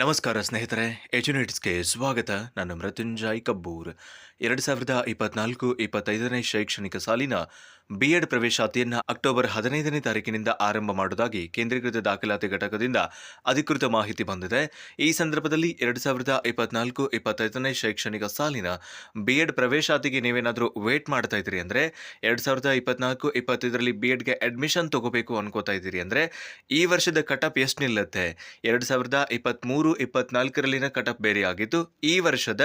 ನಮಸ್ಕಾರ ಸ್ನೇಹಿತರೆ ಎಜುನೇಟ್ಸ್ಗೆ ಸ್ವಾಗತ. ನಾನು ಮೃತ್ಯುಂಜಯ್ ಕಬ್ಬೂರ್. ಎರಡು ಸಾವಿರದ ಇಪ್ಪತ್ನಾಲ್ಕು ಇಪ್ಪತ್ತೈದನೇ ಶೈಕ್ಷಣಿಕ ಸಾಲಿನ ಬಿ ಎಡ್ ಪ್ರವೇಶಾತಿಯನ್ನು ಅಕ್ಟೋಬರ್ ಹದಿನೈದನೇ ತಾರೀಕಿನಿಂದ ಆರಂಭ ಮಾಡುವುದಾಗಿ ಕೇಂದ್ರೀಕೃತ ದಾಖಲಾತಿ ಘಟಕದಿಂದ ಅಧಿಕೃತ ಮಾಹಿತಿ ಬಂದಿದೆ. ಈ ಸಂದರ್ಭದಲ್ಲಿ ಎರಡು ಸಾವಿರದ ಇಪ್ಪತ್ನಾಲ್ಕು ಇಪ್ಪತ್ತೈದನೇ ಶೈಕ್ಷಣಿಕ ಸಾಲಿನ ಬಿ ಎಡ್ ಪ್ರವೇಶಾತಿಗೆ ನೀವೇನಾದರೂ ವೇಟ್ ಮಾಡ್ತಾ ಇದ್ದೀರಿ ಅಂದರೆ, ಎರಡು ಸಾವಿರದ ಇಪ್ಪತ್ನಾಲ್ಕು ಇಪ್ಪತ್ತೈದರಲ್ಲಿ ಬಿ ಎಡ್ಗೆ ಅಡ್ಮಿಷನ್ ತಗೋಬೇಕು ಅನ್ಕೋತಾ ಇದ್ದೀರಿ ಅಂದರೆ, ಈ ವರ್ಷದ ಕಟಪ್ ಎಷ್ಟು ನಿಲ್ಲುತ್ತೆ? ಎರಡು ಸಾವಿರದ ಇಪ್ಪತ್ತ್ಮೂರು ಇಪ್ಪತ್ನಾಲ್ಕರಲ್ಲಿನ ಕಟಪ್ ಬೇರೆ ಆಗಿತ್ತು ಈ ವರ್ಷದ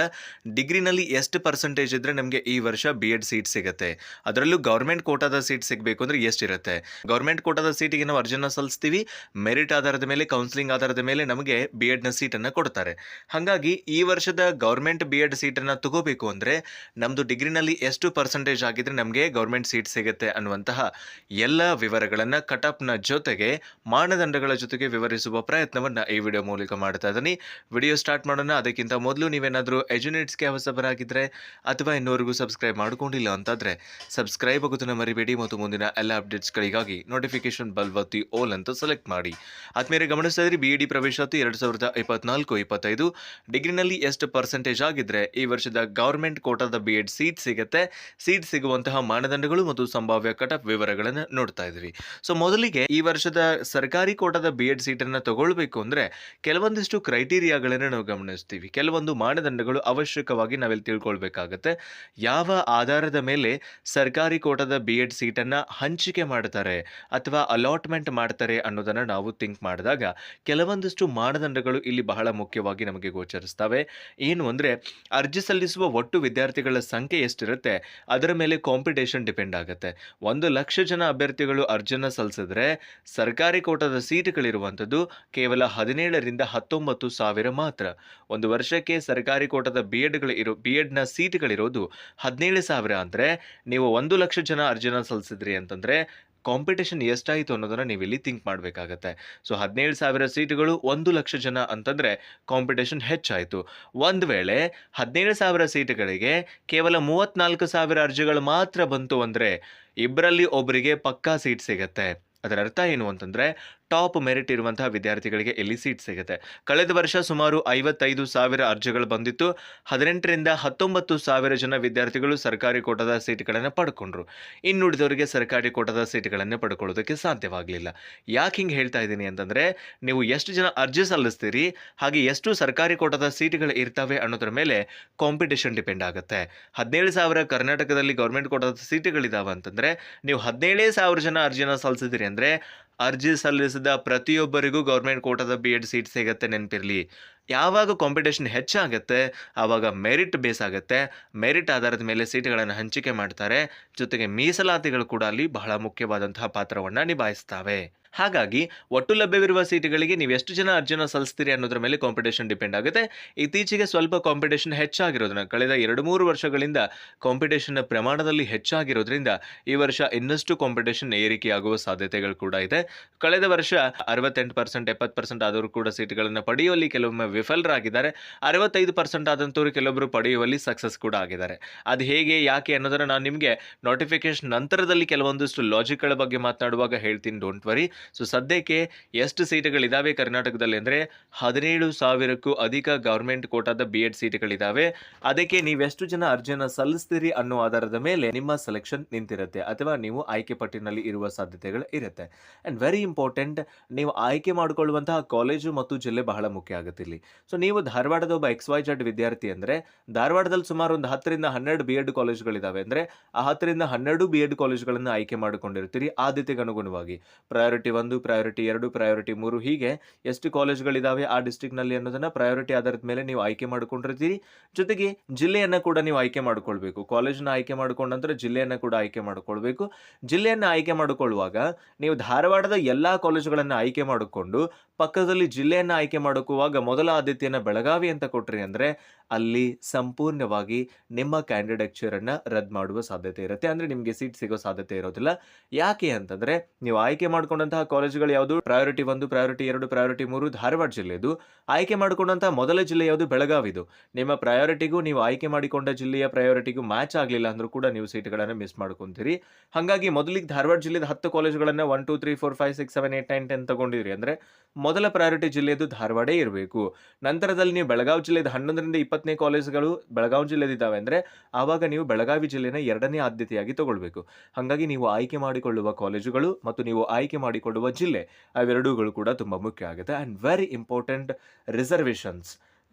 ಡಿಗ್ರಿನಲ್ಲಿ ಎಷ್ಟು ಪರ್ಸೆಂಟೇಜ್ ಇದ್ರೆ ನಮಗೆ ಈ ವರ್ಷ ಬಿ ಎಡ್ ಸೀಟ್ ಸಿಗುತ್ತೆ? ಅದರಲ್ಲೂ ಗೌರ್ಮೆಂಟ್ ಕೋಟಾದ ಸೀಟ್ ಸಿಗಬೇಕು ಅಂದರೆ ಎಷ್ಟಿರುತ್ತೆ? ಗೌರ್ಮೆಂಟ್ ಕೋಟಾದ ಸೀಟಿಗೆ ನಾವು ಅರ್ಜಿನ ಸಲ್ಲಿಸ್ತೀವಿ ಮೆರಿಟ್ ಆಧಾರದ ಮೇಲೆ ಕೌನ್ಸಿಲಿಂಗ್ ಆಧಾರದ ಮೇಲೆ ನಮಗೆ ಬಿ ಎಡ್ನ ಸೀಟನ್ನು ಕೊಡ್ತಾರೆ. ಹಾಗಾಗಿ ಈ ವರ್ಷದ ಗೌರ್ಮೆಂಟ್ ಬಿ ಎಡ್ ಸೀಟನ್ನು ತಗೋಬೇಕು ಅಂದರೆ ನಮ್ಮದು ಡಿಗ್ರಿನಲ್ಲಿ ಎಷ್ಟು ಪರ್ಸೆಂಟೇಜ್ ಆಗಿದ್ರೆ ನಮಗೆ ಗೌರ್ಮೆಂಟ್ ಸೀಟ್ ಸಿಗುತ್ತೆ ಅನ್ನುವಂತಹ ಎಲ್ಲ ವಿವರಗಳನ್ನು ನ ಜೊತೆಗೆ ಮಾನದಂಡಗಳ ಜೊತೆಗೆ ವಿವರಿಸುವ ಪ್ರಯತ್ನವನ್ನು ಈ ವಿಡಿಯೋ ಮೂಲಕ ಮಾಡ್ತಾ ಇದ್ದೀನಿ ವಿಡಿಯೋ ಸ್ಟಾರ್ಟ್ ಮಾಡೋಣ. ಅದಕ್ಕಿಂತ ಮೊದಲು ನೀವೇನಾದರೂ ಎಜುನೇಟ್ಸ್ಗೆ ಹೊಸಬರಾಗಿದ್ದರೆ ಅಥವಾ ಇನ್ನೂವರೆಗೂ ಸಬ್ಸ್ಕ್ರೈಬ್ ಮಾಡ್ಕೊಂಡಿಲ್ಲ ಅಂತಾದರೆ ಸಬ್ಸ್ಕ್ರೈಬ್ ಆಗೋದನ್ನು ಮರಿಬೇಡಿ ಮತ್ತು ಮುಂದಿನ ಎಲ್ಲ ಅಪ್ಡೇಟ್ಸ್ಗಳಿಗಾಗಿ ನೋಟಿಫಿಕೇಶನ್ ಬಲ್ ಒತ್ತಿ ಓಲ್ ಅಂತ ಸೆಲೆಕ್ಟ್ ಮಾಡಿ. ಆದ್ಮೇಲೆ ಗಮನಿಸ್ತಾ ಬಿ ಇ ಡಿ ಪ್ರವೇಶಾತಿ ಎರಡು ಸಾವಿರದ ಇಪ್ಪತ್ನಾಲ್ಕು ಇಪ್ಪತ್ತೈದು. ಡಿಗ್ರಿನಲ್ಲಿ ಎಷ್ಟು ಪರ್ಸೆಂಟೇಜ್ ಆಗಿದ್ರೆ ಈ ವರ್ಷದ ಗೌರ್ಮೆಂಟ್ ಕೋಟಾದ ಬಿ ಎಡ್ ಸೀಟ್ ಸಿಗುತ್ತೆ. ಸೀಟ್ ಸಿಗುವಂತಹ ಮಾನದಂಡಗಳು ಮತ್ತು ಸಂಭಾವ್ಯ ಕಟಪ್ ವಿವರಗಳನ್ನು ನೋಡ್ತಾ ಇದ್ವಿ ಸೊ ಮೊದಲಿಗೆ ಈ ವರ್ಷದ ಸರ್ಕಾರಿ ಕೋಟಾದ ಬಿ ಎಡ್ ಸೀಟನ್ನು ತಗೊಳ್ಬೇಕು ಅಂದರೆ ಕೆಲವೊಂದಿಷ್ಟು ಕ್ರೈಟೀರಿಯಾಗಳನ್ನು ನಾವು ಗಮನಿಸ್ತೀವಿ. ಕೆಲವೊಂದು ಮಾನದಂಡಗಳು ಅವಶ್ಯಕವಾಗಿ ನಾವಿಲ್ಲಿ ತಿಳ್ಕೊಳ್ಬೇಕಾಗತ್ತೆ. ಯಾವ ಆಧಾರದ ಮೇಲೆ ಸರ್ಕಾರಿ ಕೋಟದ ಬಿ ಎಡ್ ಸೀಟನ್ನು ಹಂಚಿಕೆ ಮಾಡ್ತಾರೆ ಅಥವಾ ಅಲಾಟ್ಮೆಂಟ್ ಮಾಡ್ತಾರೆ ಅನ್ನೋದನ್ನು ನಾವು ಥಿಂಕ್ ಮಾಡಿದಾಗ ಕೆಲವೊಂದಿಷ್ಟು ಮಾನದಂಡಗಳು ಇಲ್ಲಿ ಬಹಳ ಮುಖ್ಯವಾಗಿ ನಮಗೆ ಗೋಚರಿಸ್ತವೆ. ಏನು ಅಂದರೆ ಅರ್ಜಿ ಸಲ್ಲಿಸುವ ಒಟ್ಟು ವಿದ್ಯಾರ್ಥಿಗಳ ಸಂಖ್ಯೆ ಎಷ್ಟಿರುತ್ತೆ ಅದರ ಮೇಲೆ ಕಾಂಪಿಟೇಷನ್ ಡಿಪೆಂಡ್ ಆಗುತ್ತೆ. ಒಂದು ಲಕ್ಷ ಜನ ಅಭ್ಯರ್ಥಿಗಳು ಅರ್ಜಿನ ಸಲ್ಲಿಸಿದ್ರೆ ಸರ್ಕಾರಿ ಕೋಟದ ಸೀಟುಗಳಿರುವಂಥದ್ದು ಕೇವಲ ಹದಿನೇಳರಿಂದ ಹತ್ತೊಂಬತ್ತು ಸಾವಿರ ಮಾತ್ರ. ಒಂದು ವರ್ಷಕ್ಕೆ ಸರ್ಕಾರಿ ಕೋಟದ ಬಿ ಎಡ್ಗಳು ಇರೋ ಬಿ ಎಡ್ನ ಸೀಟ್ಗಳಿರೋದು ಹದಿನೇಳು ಸಾವಿರ ಅಂದರೆ ನೀವು ಒಂದು ಲಕ್ಷ ಜನ ಅರ್ಜಿನ ಸಲ್ಲಿಸಿದ್ರಿ ಅಂತಂದರೆ ಕಾಂಪಿಟೇಷನ್ ಎಷ್ಟಾಯಿತು ಅನ್ನೋದನ್ನು ನೀವು ಇಲ್ಲಿ ಥಿಂಕ್ ಮಾಡಬೇಕಾಗತ್ತೆ. ಸೊ ಹದಿನೇಳು ಸಾವಿರ ಸೀಟ್ಗಳು ಒಂದು ಲಕ್ಷ ಜನ ಅಂತಂದರೆ ಕಾಂಪಿಟೇಷನ್ ಹೆಚ್ಚಾಯಿತು. ಒಂದು ವೇಳೆ ಹದಿನೇಳು ಸಾವಿರ ಸೀಟ್ಗಳಿಗೆ ಕೇವಲ ಮೂವತ್ತ್ನಾಲ್ಕು ಸಾವಿರ ಅರ್ಜಿಗಳು ಮಾತ್ರ ಬಂತು ಅಂದರೆ ಇಬ್ಬರಲ್ಲಿ ಒಬ್ಬರಿಗೆ ಪಕ್ಕಾ ಸೀಟ್ ಸಿಗತ್ತೆ. ಅದರ ಅರ್ಥ ಏನು ಅಂತಂದರೆ ಟಾಪ್ ಮೆರಿಟ್ ಇರುವಂತಹ ವಿದ್ಯಾರ್ಥಿಗಳಿಗೆ ಇಲ್ಲಿ ಸೀಟ್ ಸಿಗುತ್ತೆ? ಕಳೆದ ವರ್ಷ ಸುಮಾರು ಐವತ್ತೈದು ಸಾವಿರ ಅರ್ಜಿಗಳು ಬಂದಿತ್ತು. ಹದಿನೆಂಟರಿಂದ ಹತ್ತೊಂಬತ್ತು ಸಾವಿರ ಜನ ವಿದ್ಯಾರ್ಥಿಗಳು ಸರ್ಕಾರಿ ಕೋಟದ ಸೀಟ್ಗಳನ್ನು ಪಡ್ಕೊಂಡ್ರು. ಇನ್ನುಳಿದವರಿಗೆ ಸರ್ಕಾರಿ ಕೋಟದ ಸೀಟ್ಗಳನ್ನು ಪಡ್ಕೊಳ್ಳೋದಕ್ಕೆ ಸಾಧ್ಯವಾಗಲಿಲ್ಲ. ಯಾಕೆ ಹಿಂಗೆ ಹೇಳ್ತಾ ಇದ್ದೀನಿ ಅಂತಂದರೆ, ನೀವು ಎಷ್ಟು ಜನ ಅರ್ಜಿ ಸಲ್ಲಿಸ್ತೀರಿ, ಹಾಗೆ ಎಷ್ಟು ಸರ್ಕಾರಿ ಕೋಟದ ಸೀಟ್ಗಳು ಇರ್ತವೆ ಅನ್ನೋದ್ರ ಮೇಲೆ ಕಾಂಪಿಟೇಷನ್ ಡಿಪೆಂಡ್ ಆಗುತ್ತೆ. ಹದಿನೇಳು ಸಾವಿರ ಕರ್ನಾಟಕದಲ್ಲಿ ಗೌರ್ಮೆಂಟ್ ಕೋಟದ ಸೀಟ್ಗಳಿದ್ದಾವೆ ಅಂತಂದರೆ, ನೀವು ಹದಿನೇಳೇ ಸಾವಿರ ಜನ ಅರ್ಜಿನ ಸಲ್ಲಿಸಿದಿರಿ ಅಂದರೆ ಅರ್ಜಿ ಸಲ್ಲಿಸಿದ ಪ್ರತಿಯೊಬ್ಬರಿಗೂ ಗೌರ್ಮೆಂಟ್ ಕೋಟಾದ ಬಿ ಎಡ್ ಸೀಟ್ ಸಿಗುತ್ತೆ ನೆನಪಿರಲಿ. ಯಾವಾಗ ಕಾಂಪಿಟೇಷನ್ ಹೆಚ್ಚಾಗುತ್ತೆ, ಆವಾಗ ಮೆರಿಟ್ ಬೇಸ್ ಆಗುತ್ತೆ ಮೆರಿಟ್ ಆಧಾರದ ಮೇಲೆ ಸೀಟ್ಗಳನ್ನು ಹಂಚಿಕೆ ಮಾಡ್ತಾರೆ, ಜೊತೆಗೆ ಮೀಸಲಾತಿಗಳು ಕೂಡ ಅಲ್ಲಿ ಬಹಳ ಮುಖ್ಯವಾದಂತಹ ಪಾತ್ರವನ್ನು ನಿಭಾಯಿಸ್ತವೆ. ಹಾಗಾಗಿ ಒಟ್ಟು ಲಭ್ಯವಿರುವ ಸೀಟುಗಳಿಗೆ ನೀವು ಎಷ್ಟು ಜನ ಅರ್ಜಿನ ಸಲ್ಲಿಸ್ತೀರಿ ಅನ್ನೋದ್ರ ಮೇಲೆ ಕಾಂಪಿಟೇಷನ್ ಡಿಪೆಂಡ್ ಆಗುತ್ತೆ. ಇತ್ತೀಚೆಗೆ ಸ್ವಲ್ಪ ಕಾಂಪಿಟೇಷನ್ ಹೆಚ್ಚಾಗಿರೋದನ್ನ ಕಳೆದ ಎರಡು ಮೂರು ವರ್ಷಗಳಿಂದ ಕಾಂಪಿಟೇಷನ್ನ ಪ್ರಮಾಣದಲ್ಲಿ ಹೆಚ್ಚಾಗಿರೋದ್ರಿಂದ ಈ ವರ್ಷ ಇನ್ನಷ್ಟು ಕಾಂಪಿಟೇಷನ್ ಏರಿಕೆಯಾಗುವ ಸಾಧ್ಯತೆಗಳು ಕೂಡ ಇದೆ. ಕಳೆದ ವರ್ಷ ಅರವತ್ತೆಂಟು ಪರ್ಸೆಂಟ್ ಎಪ್ಪತ್ತು ಪರ್ಸೆಂಟ್ ಆದವರು ಕೂಡ ಸೀಟ್ಗಳನ್ನು ಪಡೆಯುವಲ್ಲಿ ಕೆಲವೊಮ್ಮೆ ವಿಫಲರಾಗಿದ್ದಾರೆ. ಅರವತ್ತೈದು ಪರ್ಸೆಂಟ್ ಆದಂಥವ್ರು ಕೆಲವೊಬ್ಬರು ಪಡೆಯುವಲ್ಲಿ ಸಕ್ಸಸ್ ಕೂಡ ಆಗಿದ್ದಾರೆ. ಅದು ಹೇಗೆ, ಯಾಕೆ ಅನ್ನೋದನ್ನು ನಾನು ನಿಮಗೆ ನೋಟಿಫಿಕೇಶನ್ ನಂತರದಲ್ಲಿ ಕೆಲವೊಂದಿಷ್ಟು ಲಾಜಿಕ್ಗಳ ಬಗ್ಗೆ ಮಾತನಾಡುವಾಗ ಹೇಳ್ತೀನಿ ಡೋಂಟ್ ವರಿ ಸೊ ಸದ್ಯಕ್ಕೆ ಎಷ್ಟು ಸೀಟುಗಳಿದ್ದಾವೆ ಕರ್ನಾಟಕದಲ್ಲಿ ಅಂದರೆ ಹದಿನೇಳು ಸಾವಿರಕ್ಕೂ ಅಧಿಕ ಗೌರ್ಮೆಂಟ್ ಕೋಟಾದ ಬಿ ಎಡ್ ಸೀಟುಗಳಿದ್ದಾವೆ ಅದಕ್ಕೆ ನೀವೆಷ್ಟು ಜನ ಅರ್ಜಿಯನ್ನು ಸಲ್ಲಿಸ್ತೀರಿ ಅನ್ನೋ ಆಧಾರದ ಮೇಲೆ ನಿಮ್ಮ ಸೆಲೆಕ್ಷನ್ ನಿಂತಿರುತ್ತೆ ಅಥವಾ ನೀವು ಆಯ್ಕೆ ಪಟ್ಟಿನಲ್ಲಿ ಇರುವ ಸಾಧ್ಯತೆಗಳು ಇರುತ್ತೆ. ಆ್ಯಂಡ್ ವೆರಿ ಇಂಪಾರ್ಟೆಂಟ್ ನೀವು ಆಯ್ಕೆ ಮಾಡಿಕೊಳ್ಳುವಂತಹ ಕಾಲೇಜು ಮತ್ತು ಜಿಲ್ಲೆ ಬಹಳ ಮುಖ್ಯ ಆಗುತ್ತೆ ಇಲ್ಲಿ. ಸೊ ನೀವು ಧಾರವಾಡದ ಒಬ್ಬ ಎಕ್ಸ್ ವೈ ಜಡ್ ವಿದ್ಯಾರ್ಥಿ ಅಂದರೆ ಧಾರವಾಡದಲ್ಲಿ ಸುಮಾರು ಒಂದು ಹತ್ತರಿಂದ ಹನ್ನೆರಡು ಬಿ ಎಡ್ ಕಾಲೇಜುಗಳಿದ್ದಾವೆ ಅಂದರೆ ಆ ಹತ್ತರಿಂದ ಹನ್ನೆರಡು ಬಿ ಎಡ್ ಕಾಲೇಜುಗಳನ್ನು ಆಯ್ಕೆ ಮಾಡಿಕೊಂಡಿರ್ತೀರಿ ಆದ್ಯತೆಗೆ ಅನುಗುಣವಾಗಿ ಪ್ರಯಾರಿಟಿ ಒಂದು ಪ್ರಯಾರಿಟಿ ಎರಡು ಪ್ರಯಾರಿಟಿ ಮೂರು ಹೀಗೆ ಎಷ್ಟು ಕಾಲೇಜ್ಗಳಿದ್ದಾವೆ ಆ ಡಿಸ್ಟಿಕ್ನಲ್ಲಿ ಅನ್ನೋದನ್ನು ಪ್ರಯಾರಿಟಿ ಆಧಾರದ ಮೇಲೆ ನೀವು ಆಯ್ಕೆ ಮಾಡ್ಕೊಂಡಿರ್ತೀರಿ. ಜೊತೆಗೆ ಜಿಲ್ಲೆಯನ್ನು ಕೂಡ ನೀವು ಆಯ್ಕೆ ಮಾಡ್ಕೊಳ್ಬೇಕು. ಕಾಲೇಜನ್ನ ಆಯ್ಕೆ ಮಾಡ್ಕೊಂಡ ನಂತರ ಜಿಲ್ಲೆಯನ್ನು ಕೂಡ ಆಯ್ಕೆ ಮಾಡ್ಕೊಳ್ಬೇಕು. ಜಿಲ್ಲೆಯನ್ನು ಆಯ್ಕೆ ಮಾಡಿಕೊಳ್ಳುವಾಗ ನೀವು ಧಾರವಾಡದ ಎಲ್ಲ ಕಾಲೇಜುಗಳನ್ನು ಆಯ್ಕೆ ಮಾಡಿಕೊಂಡು ಪಕ್ಕದಲ್ಲಿ ಜಿಲ್ಲೆಯನ್ನು ಆಯ್ಕೆ ಮಾಡಿಕೊಳ್ಳುವಾಗ ಮೊದಲ ಆದ್ಯತೆಯನ್ನು ಬೆಳಗಾವಿ ಅಂತ ಕೊಟ್ರಿ ಅಂದರೆ ಅಲ್ಲಿ ಸಂಪೂರ್ಣವಾಗಿ ನಿಮ್ಮ ಕ್ಯಾಂಡಿಡೇಚರನ್ನು ರದ್ದು ಮಾಡುವ ಸಾಧ್ಯತೆ ಇರುತ್ತೆ. ಅಂದರೆ ನಿಮಗೆ ಸೀಟ್ ಸಿಗೋ ಸಾಧ್ಯತೆ ಇರೋದಿಲ್ಲ. ಯಾಕೆ ಅಂತಂದರೆ ನೀವು ಆಯ್ಕೆ ಮಾಡ್ಕೊಂಡಂತಹ ಕಾಲೇಜುಗಳು ಯಾವುದು? ಪ್ರಯಾರಿಟಿ ಒಂದು ಪ್ರಯಾರಿಟಿ ಎರಡು ಪ್ರಯಾರಿಟಿ ಮೂರು ಧಾರವಾಡ ಜಿಲ್ಲೆದು ಆಯ್ಕೆ ಮಾಡಿಕೊಂಡಂತಹ ಮೊದಲ ಜಿಲ್ಲೆ ಯಾವುದು? ಬೆಳಗಾವಿದು. ನಿಮ್ಮ ಪ್ರಯಾರಿಟಿಗೂ ನೀವು ಆಯ್ಕೆ ಮಾಡಿಕೊಂಡ ಜಿಲ್ಲೆಯ ಪ್ರಯಾರಿಟಿಗೂ ಮ್ಯಾಚ್ ಆಗಲಿಲ್ಲ ಅಂದ್ರೂ ಕೂಡ ನೀವು ಸೀಟ್ಗಳನ್ನು ಮಿಸ್ ಮಾಡ್ಕೊಂತೀರಿ. ಹಾಗಾಗಿ ಮೊದಲಿಗೆ ಧಾರವಾಡ ಜಿಲ್ಲೆದ ಹತ್ತು ಕಾಲೇಜುಗಳನ್ನು one two three four five six seven eight nine ten ತಗೊಂಡಿದ್ರಿ ಅಂದರೆ ಮೊದಲ ಪ್ರಯಾರಿಟಿ ಜಿಲ್ಲೆಯದು ಧಾರವಾಡೇ ಇರಬೇಕು. ನಂತರದಲ್ಲಿ ನೀವು ಬೆಳಗಾವಿ ಜಿಲ್ಲೆದ ಹನ್ನೊಂದರಿಂದ ಇಪ್ಪತ್ತನೇ ಕಾಲೇಜುಗಳು ಬೆಳಗಾವಿ ಜಿಲ್ಲೆದಿದ್ದಾವೆ ಅಂದರೆ ಆವಾಗ ನೀವು ಬೆಳಗಾವಿ ಜಿಲ್ಲೆನ ಎರಡನೇ ಆದ್ಯತೆಯಾಗಿ ತಗೊಳ್ಬೇಕು. ಹಾಗಾಗಿ ನೀವು ಆಯ್ಕೆ ಮಾಡಿಕೊಳ್ಳುವ ಕಾಲೇಜುಗಳು ಮತ್ತು ನೀವು ಆಯ್ಕೆ ಮಾಡಿಕೊಳ್ಳುವ ಜಿಲ್ಲೆ. ಅವೆರಡೂಗಳು ಕೂಡ ತುಂಬ ಮುಖ್ಯ ಆಗುತ್ತೆ. And very important reservations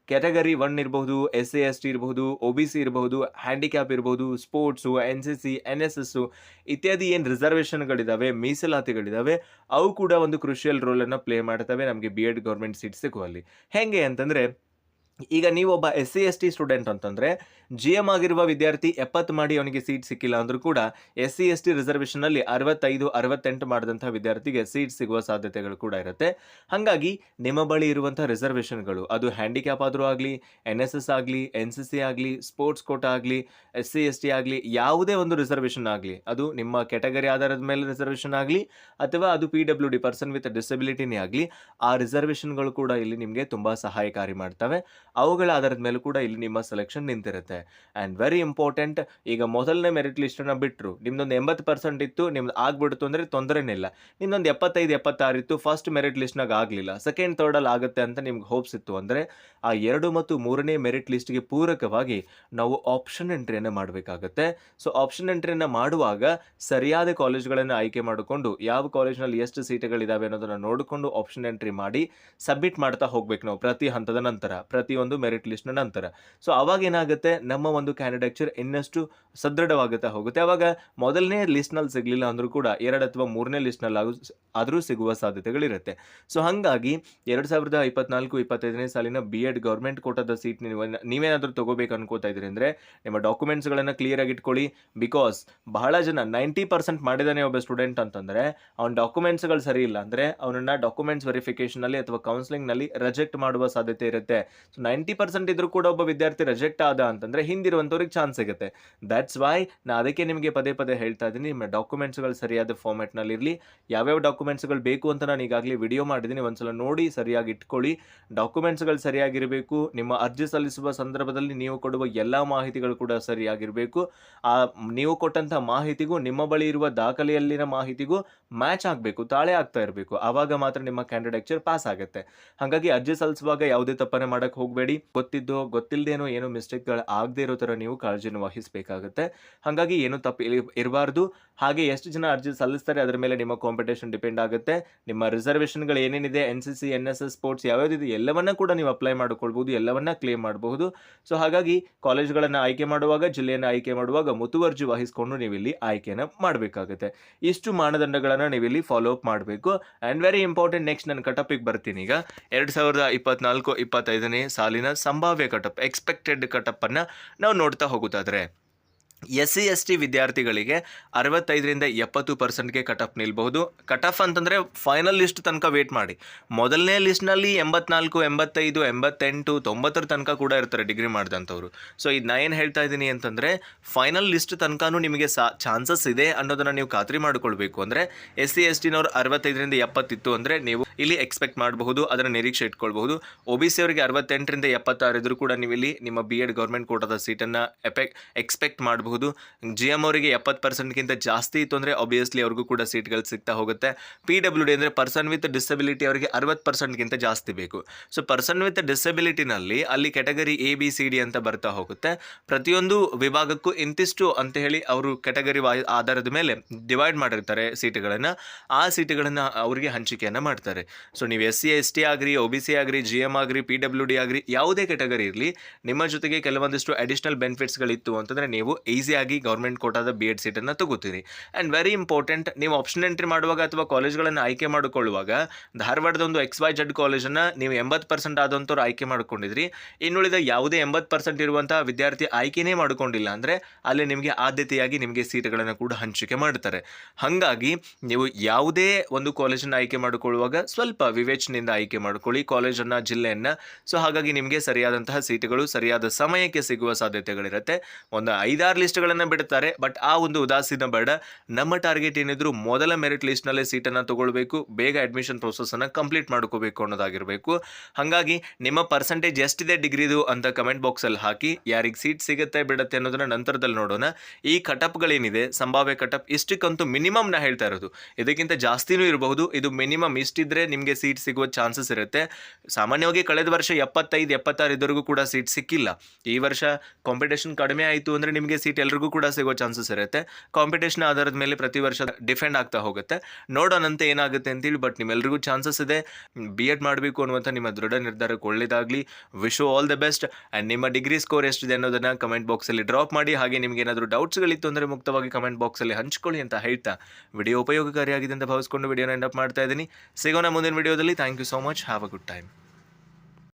category one ಇರಬಹುದು ಎಸ್ ಸಿ ಎಸ್ ಟಿ ಇರಬಹುದು ಒ ಬಿ ಸಿ ಇರಬಹುದು ಹ್ಯಾಂಡಿಕ್ಯಾಪ್ ಇರಬಹುದು sports N C C N S S ಇತ್ಯಾದಿ ಏನು ರಿಸರ್ವೇಷನ್ಗಳಿದ್ದಾವೆ ಮೀಸಲಾತಿಗಳಿದ್ದಾವೆ ಅವು ಕೂಡ ಒಂದು ಕ್ರುಷಿಯಲ್ ರೋಲನ್ನು ಪ್ಲೇ ಮಾಡ್ತವೆ. ನಮಗೆ ಬಿ ಎಡ್ ಗೌರ್ಮೆಂಟ್ ಸೀಟ್ ಸಿಗುವಲ್ಲಿ. ಹೇಗೆ ಅಂತಂದರೆ ಈಗ ನೀವೊಬ್ಬ S C S T student ಅಂತಂದರೆ ಜಿ ಎಂ ಆಗಿರುವ ವಿದ್ಯಾರ್ಥಿ ಎಪ್ಪತ್ತು ಮಾಡಿ ಅವನಿಗೆ ಸೀಟ್ ಸಿಕ್ಕಿಲ್ಲ ಅಂದರೂ ಕೂಡ ಎಸ್ ಸಿ ಎಸ್ ಟಿ ರಿಸರ್ವೇಷನಲ್ಲಿ ಅರವತ್ತೈದು, ಅರವತ್ತೆಂಟು ಮಾಡಿದಂಥ ವಿದ್ಯಾರ್ಥಿಗೆ ಸೀಟ್ ಸಿಗುವ ಸಾಧ್ಯತೆಗಳು ಕೂಡ ಇರುತ್ತೆ. ಹಾಗಾಗಿ ನಿಮ್ಮ ಬಳಿ ಇರುವಂಥ ರಿಸರ್ವೇಷನ್ಗಳು ಅದು ಹ್ಯಾಂಡಿಕ್ಯಾಪ್ ಆದರೂ ಆಗಲಿ ಎನ್ ಎಸ್ ಎಸ್ ಆಗಲಿ ಎನ್ ಸಿ ಸಿ ಆಗಲಿ ಸ್ಪೋರ್ಟ್ಸ್ ಕೋಟ ಆಗಲಿ ಎಸ್ ಸಿ ಎಸ್ ಟಿ ಆಗಲಿ, ಯಾವುದೇ ಒಂದು ರಿಸರ್ವೇಷನ್ ಆಗಲಿ, ಅದು ನಿಮ್ಮ ಕೆಟಗರಿ ಆಧಾರದ ಮೇಲೆ ರಿಸರ್ವೇಷನ್ ಆಗಲಿ ಅಥವಾ ಅದು P W D person with ಡಿಸಬಿಲಿಟಿನೇ ಆಗಲಿ, ಆ ರಿಸರ್ವೇಷನ್ಗಳು ಕೂಡ ಇಲ್ಲಿ ನಿಮಗೆ ತುಂಬ ಸಹಾಯಕಾರಿ ಮಾಡ್ತವೆ. ಅವುಗಳ ಆಧಾರದ ಮೇಲೆ ಕೂಡ ಇಲ್ಲಿ ನಿಮ್ಮ ಸೆಲೆಕ್ಷನ್ ನಿಂತಿರುತ್ತೆ. ಆ್ಯಂಡ್ ವೆರಿ ಇಂಪಾರ್ಟೆಂಟ್ ಈಗ ಮೊದಲನೇ ಮೆರಿಟ್ ಲಿಸ್ಟನ್ನು ಬಿಟ್ಟರು ನಿಮ್ದೊಂದು ಎಂಬತ್ತು ಪರ್ಸೆಂಟ್ ಇತ್ತು, ನಿಮ್ದು ಆಗ್ಬಿಡ್ತು ಅಂದರೆ ತೊಂದರೆನೇ ಇಲ್ಲ ನಿಮ್ದೊಂದು ಎಪ್ಪತ್ತೈದು, ಎಪ್ಪತ್ತಾರು ಇತ್ತು ಫಸ್ಟ್ ಮೆರಿಟ್ ಲಿಸ್ಟ್ನಾಗ ಆಗಲಿಲ್ಲ. ಸೆಕೆಂಡ್ ಥರ್ಡಲ್ಲಿ ಆಗುತ್ತೆ ಅಂತ ನಿಮ್ಗೆ ಹೋಪ್ಸ್ ಇತ್ತು. ಅಂದರೆ ಆ ಎರಡು ಮತ್ತು ಮೂರನೇ ಮೆರಿಟ್ ಲಿಸ್ಟ್ಗೆ ಪೂರಕವಾಗಿ ನಾವು ಆಪ್ಷನ್ ಎಂಟ್ರಿಯನ್ನು ಮಾಡಬೇಕಾಗತ್ತೆ. ಸೊ ಆಪ್ಷನ್ ಎಂಟ್ರಿಯನ್ನು ಮಾಡುವಾಗ ಸರಿಯಾದ ಕಾಲೇಜ್ಗಳನ್ನು ಆಯ್ಕೆ ಮಾಡಿಕೊಂಡು ಯಾವ ಕಾಲೇಜ್ನಲ್ಲಿ ಎಷ್ಟು ಸೀಟುಗಳಿದ್ದಾವೆ ಅನ್ನೋದನ್ನು ನೋಡಿಕೊಂಡು ಆಪ್ಷನ್ ಎಂಟ್ರಿ ಮಾಡಿ ಸಬ್ಮಿಟ್ ಮಾಡ್ತಾ ಹೋಗ್ಬೇಕು ನಾವು ಪ್ರತಿ ಹಂತದ ನಂತರ. ಪ್ರತಿಯೊಂದು ಮೆರಿಟ್ ಲಿಸ್ಟ್ನ ನಂತರ. ಸೊ ಅವಾಗ ಏನಾಗುತ್ತೆ? ನಮ್ಮ ಒಂದು ಕ್ಯಾಂಡಿಡೇಚರ್ ಇನ್ನಷ್ಟು ಸದೃಢವಾಗುತ್ತಾ ಹೋಗುತ್ತೆ. ಅವಾಗ ಮೊದಲನೇ ಲಿಸ್ಟ್ನಲ್ಲಿ ಸಿಗಲಿಲ್ಲ ಅಂದರೂ ಕೂಡ ಎರಡು ಅಥವಾ ಮೂರನೇ ಲಿಸ್ಟ್ನಲ್ಲಿ ಆಗು ಆದರೂ ಸಿಗುವ ಸಾಧ್ಯತೆಗಳಿರುತ್ತೆ. ಸೊ ಹಾಗಾಗಿ ಎರಡು ಸಾವಿರದ ಇಪ್ಪತ್ನಾಲ್ಕು, ಇಪ್ಪತ್ತೈದನೇ ಸಾಲಿನ ಬಿ ಎಡ್ ಗೌರ್ಮೆಂಟ್ ಕೋಟದ ಸೀಟ್ ನೀವು, ನೀವೇನಾದರೂ ತಗೋಬೇಕು ಅನ್ಕೋತಾ ಇದ್ರಿ ಅಂದರೆ, ನಿಮ್ಮ ಡಾಕ್ಯುಮೆಂಟ್ಸ್ಗಳನ್ನು ಕ್ಲಿಯರಾಗಿ ಇಟ್ಕೊಳ್ಳಿ. ಬಿಕಾಸ್ ಬಹಳ ಜನ ನೈಂಟಿ ಪರ್ಸೆಂಟ್ ಮಾಡಿದಾನೆ ಒಬ್ಬ ಸ್ಟೂಡೆಂಟ್ ಅಂತಂದರೆ, ಅವ್ನ ಡಾಕ್ಯುಮೆಂಟ್ಸ್ಗಳು ಸರಿ ಇಲ್ಲ ಅಂದರೆ, ಅವನನ್ನು ಡಾಕ್ಯುಮೆಂಟ್ಸ್ ವೆರಿಫಿಕೇಷನಲ್ಲಿ ಅಥವಾ ಕೌನ್ಸಿಲಿಂಗ್ನಲ್ಲಿ ರಿಜೆಕ್ಟ್ ಮಾಡುವ ಸಾಧ್ಯತೆ ಇರುತ್ತೆ. ಸೊ ನೈಂಟಿ ಪರ್ಸೆಂಟ್ ಇದ್ರೂ ಕೂಡ ಒಬ್ಬ ವಿದ್ಯಾರ್ಥಿ ರಿಜೆಕ್ಟ್ ಆದ ಅಂತಂದರೆ ಹಿಂದಿರುವಂಥವ್ರಿಗೆ ಚಾನ್ಸ್ ಸಿಗುತ್ತೆ. ದಟ್ಸ್ ವೈ ನಾ ಅದಕ್ಕೆ ನಿಮಗೆ ಪದೇ ಪದೇ ಹೇಳ್ತಾ ಇದ್ದೀನಿ, ನಿಮ್ಮ ಡಾಕ್ಯುಮೆಂಟ್ಸ್ಗಳು ಸರಿಯಾದ ಫಾರ್ಮೆಟ್ನಲ್ಲಿ ಇರಲಿ ಯಾವ್ಯಾವ ಡಾಕ್ಯುಮೆಂಟ್ಸ್ಗಳು ಬೇಕು ಅಂತ ನಾನು ಈಗಾಗಲೇ ವಿಡಿಯೋ ಮಾಡಿದ್ದೀನಿ, ಒಂದ್ಸಲ ನೋಡಿ ಸರಿಯಾಗಿ ಇಟ್ಕೊಳ್ಳಿ. ಡಾಕ್ಯುಮೆಂಟ್ಸ್ಗಳು ಸರಿಯಾಗಿರಬೇಕು, ನಿಮ್ಮ ಅರ್ಜಿ ಸಲ್ಲಿಸುವ ಸಂದರ್ಭದಲ್ಲಿ ನೀವು ಕೊಡುವ ಎಲ್ಲ ಮಾಹಿತಿಗಳು ಕೂಡ ಸರಿಯಾಗಿರಬೇಕು. ಆ ನೀವು ಕೊಟ್ಟಂಥ ಮಾಹಿತಿಗೂ, ನಿಮ್ಮ ಬಳಿ ಇರುವ ದಾಖಲೆಯಲ್ಲಿನ ಮಾಹಿತಿಗೂ ಮ್ಯಾಚ್ ಆಗಬೇಕು, ತಾಳೆ ಆಗ್ತಾ ಇರಬೇಕು. ಆವಾಗ ಮಾತ್ರ ನಿಮ್ಮ ಕ್ಯಾಂಡಿಡೇಚರ್ ಪಾಸ್ ಆಗುತ್ತೆ. ಹಾಗಾಗಿ ಅರ್ಜಿ ಸಲ್ಲಿಸುವಾಗ ಯಾವುದೇ ತಪ್ಪನೆ ಮಾಡಕ್ಕೆ ಹೋಗಬೇಡಿ. ಗೊತ್ತಿದ್ದೋ ಗೊತ್ತಿಲ್ಲದೇನೋ ಏನು ಮಿಸ್ಟೇಕ್ಗಳು ಆಗದೆ ಇರೋ ಥರ ನೀವು ಕಾಳಜಿಯನ್ನು ವಹಿಸಬೇಕಾಗುತ್ತೆ. ಹಾಗಾಗಿ ಏನು ತಪ್ಪು ಇರಬಾರ್ದು. ಹಾಗೆ ಎಷ್ಟು ಜನ ಅರ್ಜಿ ಸಲ್ಲಿಸ್ತಾರೆ ಅದರ ಮೇಲೆ ನಿಮ್ಮ ಕಾಂಪಿಟೇಷನ್ ಡಿಪೆಂಡ್ ಆಗುತ್ತೆ. ನಿಮ್ಮ ರಿಸರ್ವೇಷನ್ಗಳು ಏನೇನಿದೆ N C C N S S sports ಯಾವ್ಯಾವ್ದಿದೆ ಎಲ್ಲವನ್ನ ಕೂಡ ನೀವು ಅಪ್ಲೈ ಮಾಡಿಕೊಳ್ಬಹುದು, ಎಲ್ಲವನ್ನ ಕ್ಲೇಮ್ ಮಾಡಬಹುದು. ಸೊ ಹಾಗಾಗಿ ಕಾಲೇಜ್ಗಳನ್ನು ಆಯ್ಕೆ ಮಾಡುವಾಗ, ಜಿಲ್ಲೆಯನ್ನು ಆಯ್ಕೆ ಮಾಡುವಾಗ ಮುತುವರ್ಜಿ ವಹಿಸಿಕೊಂಡು ನೀವು ಇಲ್ಲಿ ಆಯ್ಕೆಯನ್ನು ಮಾಡಬೇಕಾಗುತ್ತೆ. ಇಷ್ಟು ಮಾನದಂಡಗಳನ್ನು ನೀವು ಇಲ್ಲಿ ಫಾಲೋ ಅಪ್ ಮಾಡಬೇಕು. ಆ್ಯಂಡ್ ವೆರಿ ಇಂಪಾರ್ಟೆಂಟ್ ನೆಕ್ಸ್ಟ್ ನಾನು ಕಟಪಿಗೆ ಬರ್ತೀನಿ ಈಗ. ಎರಡು ಸಾವಿರದ ಇಪ್ಪತ್ನಾಲ್ಕು, ಇಪ್ಪತ್ತೈದನೇ ಸಂಭಾವ್ಯ ಕಟಪ್ ಎಕ್ಸ್ಪೆಕ್ಟೆಡ್ ಕಟಪ್ಪನ್ನು ನಾವು ನೋಡ್ತಾ ಹೋಗೋದಾದರೆ. ಎಸ್ ಸಿ ಎಸ್ ಟಿ ವಿದ್ಯಾರ್ಥಿಗಳಿಗೆ ಅರವತ್ತೈದರಿಂದ ಎಪ್ಪತ್ತು ಪರ್ಸೆಂಟ್ಗೆ ಕಟ್ ಆಫ್ ನಿಲ್ಬಹುದು. ಕಟ್ ಆಫ್ ಅಂತಂದರೆ ಫೈನಲ್ ಲಿಸ್ಟ್ ತನಕ ವೇಟ್ ಮಾಡಿ. ಮೊದಲನೇ ಲಿಸ್ಟ್ನಲ್ಲಿ ಎಂಬತ್ನಾಲ್ಕು, ಎಂಬತ್ತೈದು, ಎಂಬತ್ತೆಂಟು, ತೊಂಬತ್ತರ ತನಕ ಕೂಡ ಇರ್ತಾರೆ ಡಿಗ್ರಿ ಮಾಡಿದಂಥವ್ರು. ಸೊ ಇದು ನಾನು ಏನು ಹೇಳ್ತಾ ಇದ್ದೀನಿ ಅಂತಂದರೆ ಫೈನಲ್ ಲಿಸ್ಟ್ ತನಕನೂ ನಿಮಗೆ ಸಾ, ಚಾನ್ಸಸ್ ಇದೆ ಅನ್ನೋದನ್ನು ನೀವು ಖಾತ್ರಿ ಮಾಡಿಕೊಳ್ಬೇಕು. ಅಂದರೆ ಎಸ್ ಸಿ ಎಸ್ ಟಿನವ್ರು ಅರವತ್ತೈದರಿಂದ ಎಪ್ಪತ್ತಿತ್ತು ಅಂದರೆ ನೀವು ಇಲ್ಲಿ ಎಕ್ಸ್ಪೆಕ್ಟ್ ಮಾಡಬಹುದು, ಅದನ್ನು ನಿರೀಕ್ಷೆ ಇಟ್ಕೊಳ್ಬಹುದು. ಒ ಬಿ ಸಿ ಅವರಿಗೆ ಅರವತ್ತೆಂಟರಿಂದ ಎಪ್ಪತ್ತಾರು ಇದ್ರೂ ಕೂಡ ನೀವು ಇಲ್ಲಿ ನಿಮ್ಮ ಬಿ ಎಡ್ ಗೌರ್ಮೆಂಟ್ ಕೋಟದ ಸೀಟನ್ನು ಎಪೆಕ್ ಎಕ್ಸ್ಪೆಕ್ಟ್ ಮಾಡಬಹುದು. ಜಿ ಎಂ ಅವರಿಗೆ ಎಪ್ಪತ್ತು ಪರ್ಸೆಂಟ್ಗಿಂತ ಜಾಸ್ತಿ ಇತ್ತು ಅಂದರೆ ಆಬ್ವಿಯಸ್ಲಿ ಅವ್ರಿಗೂ ಕೂಡ ಸೀಟ್ಗಳು ಸಿಗ್ತಾ ಹೋಗುತ್ತೆ. ಪಿ ಡಬ್ಲ್ಯೂ ಡಿ ಅಂದರೆ ಪರ್ಸನ್ ವಿತ್ ಡಿಸಬಿಲಿಟಿ ಅವರಿಗೆ ಅರವತ್ತು ಪರ್ಸೆಂಟ್ಗಿಂತ ಜಾಸ್ತಿ ಬೇಕು. ಸೊ ಪರ್ಸನ್ ವಿತ್ ಡಿಸಬಿಲಿಟಿನಲ್ಲಿ ಅಲ್ಲಿ category A B C D ಅಂತ ಬರ್ತಾ ಹೋಗುತ್ತೆ. ಪ್ರತಿಯೊಂದು ವಿಭಾಗಕ್ಕೂ ಇಂತಿಷ್ಟು ಅಂತ ಹೇಳಿ ಅವರು ಕೆಟಗರಿ ಆಧಾರದ ಮೇಲೆ ಡಿವೈಡ್ ಮಾಡಿರ್ತಾರೆ ಸೀಟುಗಳನ್ನು. ಆ ಸೀಟುಗಳನ್ನು ಅವರಿಗೆ ಹಂಚಿಕೆಯನ್ನು ಮಾಡ್ತಾರೆ. ಸೊ ನೀವು ಎಸ್ ಸಿ ಎಸ್ ಟಿ ಆಗಿರಿ ಒ ಬಿ ಸಿ ಆಗಿರಿ ಜಿ ಎಂ ಆಗಿರಿ ಪಿ ಡಬ್ಲ್ಯೂ ಡಿ ಆಗಿರಿ, ಯಾವುದೇ ಕೆಟಗರಿ ಇರಲಿ, ನಿಮ್ಮ ಜೊತೆಗೆ ಕೆಲವೊಂದಿಷ್ಟು ಅಡಿಷನಲ್ ಬೆನಿಫಿಟ್ಸ್ಗಳಿತ್ತು ಅಂತಂದರೆ ನೀವು ಈಸಿಯಾಗಿ ಗೌರ್ಮೆಂಟ್ ಕೋಟಾದ ಬಿ ಎಡ್ ಸೀಟನ್ನು ತಗೋತೀರಿ. ಆ್ಯಂಡ್ ವೆರಿ ಇಂಪಾರ್ಟೆಂಟ್ ನೀವು ಆಪ್ಷನ್ ಎಂಟ್ರಿ ಮಾಡುವಾಗ ಅಥವಾ ಕಾಲೇಜ್ಗಳನ್ನು ಆಯ್ಕೆ ಮಾಡಿಕೊಳ್ಳುವಾಗ ಧಾರವಾಡದ ಒಂದು ಎಕ್ಸ್ ವೈ ಜೆಡ್ ಕಾಲೇಜನ್ನು ನೀವು ಎಂಬತ್ತು ಪರ್ಸೆಂಟ್ ಆದಂಥವ್ರು ಆಯ್ಕೆ ಮಾಡಿಕೊಂಡಿದ್ರಿ. ಇನ್ನುಳಿದ ಯಾವುದೇ ಎಂಬತ್ತು ಪರ್ಸೆಂಟ್ ಇರುವಂತಹ ವಿದ್ಯಾರ್ಥಿ ಆಯ್ಕೆನೇ ಮಾಡ್ಕೊಂಡಿಲ್ಲ ಅಂದರೆ ಅಲ್ಲಿ ನಿಮಗೆ ಆದ್ಯತೆಯಾಗಿ ನಿಮಗೆ ಸೀಟುಗಳನ್ನು ಕೂಡ ಹಂಚಿಕೆ ಮಾಡ್ತಾರೆ. ಹಾಗಾಗಿ ನೀವು ಯಾವುದೇ ಒಂದು ಕಾಲೇಜನ್ನು ಆಯ್ಕೆ ಮಾಡಿಕೊಳ್ಳುವಾಗ ಸ್ವಲ್ಪ ವಿವೇಚನೆಯಿಂದ ಆಯ್ಕೆ ಮಾಡಿಕೊಳ್ಳಿ ಕಾಲೇಜನ್ನು ಜಿಲ್ಲೆಯನ್ನು. ಸೊ ಹಾಗಾಗಿ ನಿಮಗೆ ಸರಿಯಾದಂತಹ ಸೀಟುಗಳು ಸರಿಯಾದ ಸಮಯಕ್ಕೆ ಸಿಗುವ ಸಾಧ್ಯತೆಗಳಿರುತ್ತೆ. ಒಂದು ಐದಾರು ಲಿಸ್ಟ್ಗಳನ್ನು ಬಿಡುತ್ತಾರೆ. ಬಟ್ ಆ ಒಂದು ಉದಾಸೀನ ಬೇಡ. ನಮ್ಮ ಟಾರ್ಗೆಟ್ ಏನಿದ್ರು ಮೊದಲ ಮೆರಿಟ್ ಲಿಸ್ಟ್ನಲ್ಲೇ ಸೀಟನ್ನು ತಗೊಳ್ಬೇಕು. ಬೇಗ ಅಡ್ಮಿಷನ್ ಪ್ರೊಸೆಸನ್ನು ಕಂಪ್ಲೀಟ್ ಮಾಡ್ಕೋಬೇಕು ಅನ್ನೋದಾಗಿರಬೇಕು. ಹಾಗಾಗಿ ನಿಮ್ಮ ಪರ್ಸೆಂಟೇಜ್ ಎಷ್ಟಿದೆ ಡಿಗ್ರಿದು ಅಂತ ಕಮೆಂಟ್ ಬಾಕ್ಸಲ್ಲಿ ಹಾಕಿ. ಯಾರಿಗೆ ಸೀಟ್ ಸಿಗುತ್ತೆ ಬಿಡುತ್ತೆ ಅನ್ನೋದನ್ನ ನಂತರದಲ್ಲಿ ನೋಡೋಣ. ಈ ಕಟಪ್ಗಳೇನಿದೆ, ಸಂಭಾವ್ಯ ಕಟಪ್ ಇಷ್ಟಕ್ಕಂತೂ ಮಿನಿಮಮ್ ನಾ ಹೇಳ್ತಾ ಇರೋದು. ಇದಕ್ಕಿಂತ ಜಾಸ್ತಿನೂ ಇರಬಹುದು. ಇದು ಮಿನಿಮಮ್ ಇಷ್ಟಿದ್ರೆ ನಿಮಗೆ ಸೀಟ್ ಸಿಗುವ ಚಾನ್ಸಸ್ ಇರುತ್ತೆ. ಸಾಮಾನ್ಯವಾಗಿ ಕಳೆದ ವರ್ಷ ಎಪ್ಪತ್ತೈದು ಎಪ್ಪತ್ತಾರು ಇದುವರೆಗೂ ಕೂಡ ಸೀಟ್ ಸಿಕ್ಕಿಲ್ಲ. ಈ ವರ್ಷ ಕಾಂಪಿಟೇಷನ್ ಕಡಿಮೆ ಆಯಿತು ಅಂದರೆ ನಿಮಗೆ ಸೀಟ್ ಎಲ್ರಿಗೂ ಕೂಡ ಸಿಗೋ ಚಾನ್ಸಸ್ ಇರುತ್ತೆ. ಕಾಂಪಿಟೇಷನ್ ಆಧಾರದ ಮೇಲೆ ಪ್ರತಿ ವರ್ಷ ಡಿಫೆಂಡ್ ಆಗ್ತಾ ಹೋಗುತ್ತೆ. ನೋಡೋಣಂತೆ ಏನಾಗುತ್ತೆ ಅಂತೇಳಿ ಬಟ್ ನಿಮ್ಮೆಲ್ರಿಗೂ ಚಾನ್ಸಸ್ ಇದೆ. ಬಿ ಎಡ್ ಮಾಡಬೇಕು ಅನ್ನುವಂಥ ನಿಮ್ಮ ದೃಢ ನಿರ್ಧಾರಕ್ಕೆ ಒಳ್ಳೆಯದಾಗಲಿ wish all the best and ನಿಮ್ಮ ಡಿಗ್ರಿ ಸ್ಕೋರ್ ಎಷ್ಟಿದೆ ಅನ್ನೋದನ್ನು ಕಮೆಂಟ್ ಬಾಕ್ಸಲ್ಲಿ ಡ್ರಾಪ್ ಮಾಡಿ. ಹಾಗೆ ನಿಮ್ಗೆ ಏನಾದರೂ ಡೌಟ್ಸ್ಗಳಿತ್ತು ಅಂದರೆ ಮುಕ್ತವಾಗಿ ಕಮೆಂಟ್ ಬಾಕ್ಸಲ್ಲಿ ಹಂಚ್ಕೊಳ್ಳಿ ಅಂತ ಹೇಳ್ತಾ. ವಿಡಿಯೋ ಉಪಯೋಗಕಾರಿಯಾಗಿದೆ ಅಂತ ಭಾವಿಸ್ಕೊಂಡು ವಿಡಿಯೋನ ಎಂಡ್ ಅಪ್ ಮಾಡ್ತಾ ಇದ್ದೀನಿ. ಸಿಗೋಣ ಮುಂದಿನ ವಿಡಿಯೋದಲ್ಲಿ thank you so much have a good time